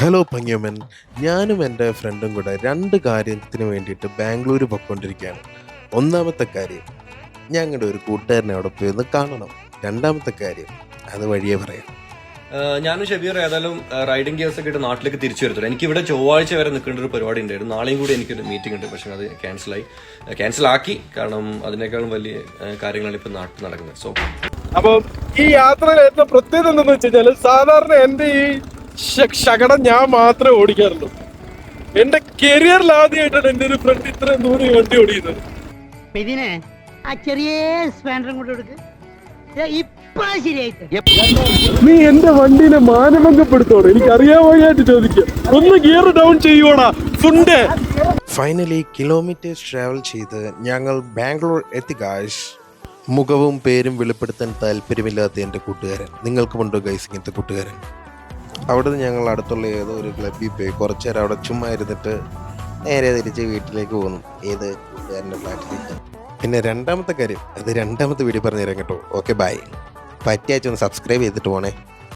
Hello പങ്ക്യമ്മൻ ഞാനും എന്റെ ഫ്രണ്ടും കൂടെ രണ്ട് കാര്യത്തിന് വേണ്ടിയിട്ട് ബാംഗ്ലൂർ പൊയ്ക്കൊണ്ടിരിക്കുകയാണ്. ഒന്നാമത്തെ കാര്യം ഞങ്ങളുടെ ഒരു കൂട്ടുകാരനെ അവിടെ പോയി ഒന്ന് കാണണം. രണ്ടാമത്തെ കാര്യം അത് വഴിയേ പറയാം. ഞാനും ഷബീർ ഏതായാലും റൈഡിംഗ് ഗിയേഴ്സ് ഒക്കെ ഇട്ട് നാട്ടിലേക്ക് തിരിച്ചു വരത്തില്ല എനിക്ക് ഇവിടെ ചൊവ്വാഴ്ച വരെ നിൽക്കേണ്ട ഒരു പരിപാടി ഉണ്ടായിരുന്നു. നാളെയും കൂടി എനിക്കൊരു മീറ്റിംഗ് ഉണ്ട് പക്ഷേ അത് ക്യാൻസലായി ക്യാൻസൽ ആക്കി കാരണം അതിനേക്കാളും വലിയ കാര്യങ്ങളാണ് ഇപ്പൊ നാട്ടിൽ നടക്കുന്നത്. സോ അപ്പൊ ഈ യാത്രയിൽ ഏറ്റവും പ്രത്യേകത എന്തെന്ന് വെച്ച് കഴിഞ്ഞാൽ സാധാരണ എന്റെ ഈ ശകടം ഞാൻ മാത്രമേ ഓടിക്കാറുള്ളൂ. എന്റെ കരിയറിൽ ആദ്യമായിട്ടാണ് എന്റെ ഒരു ഫ്രണ്ട് ഇത്രയും ദൂരം വണ്ടി ഓടിക്കുന്നത് അപ്പൊ ആ ചെറിയ സ്പാൻഡറും കൊടുക്ക് നീ എന്റെ വണ്ടിനെ മാനഭംഗപ്പെടുത്തോടെ എനിക്ക് അറിയാമോയായിട്ട് ചോദിക്കാം ഒന്ന് ഗിയർ ഡൗൺ ചെയ്യുവാടാ സുണ്ടേ ഫൈനലി കിലോമീറ്റേഴ്സ് ട്രാവൽ ചെയ്ത് ഞങ്ങൾ ബാംഗ്ലൂർ എത്തി ഗായ്സ് മുഖവും പേരും വെളിപ്പെടുത്താൻ താല്പര്യമില്ലാത്ത എന്റെ കൂട്ടുകാരൻ. നിങ്ങൾക്കുമുണ്ടോ ഗൈസ് ഇങ്ങനത്തെ കൂട്ടുകാരൻ? അവിടുന്ന് ഞങ്ങൾ അടുത്തുള്ള ഏതോ ഒരു ക്ലബ്ബിൽ പോയി. കുറച്ചു നേരം അവിടെ ചുമ്മാ ഇരുന്നിട്ട് നേരെ തിരിച്ച് വീട്ടിലേക്ക് പോകുന്നു. ഏത് കൂട്ടുകാരന്റെ ഫ്ലാറ്റിലേക്ക് പിന്നെ രണ്ടാമത്തെ കാര്യം അത് രണ്ടാമത്തെ വീഡിയോ പറഞ്ഞു തരാം കേട്ടോ. ഓക്കെ ബൈ പറ്റിയാച്ചൊന്ന് സബ്സ്ക്രൈബ് ചെയ്തിട്ട് പോണേ.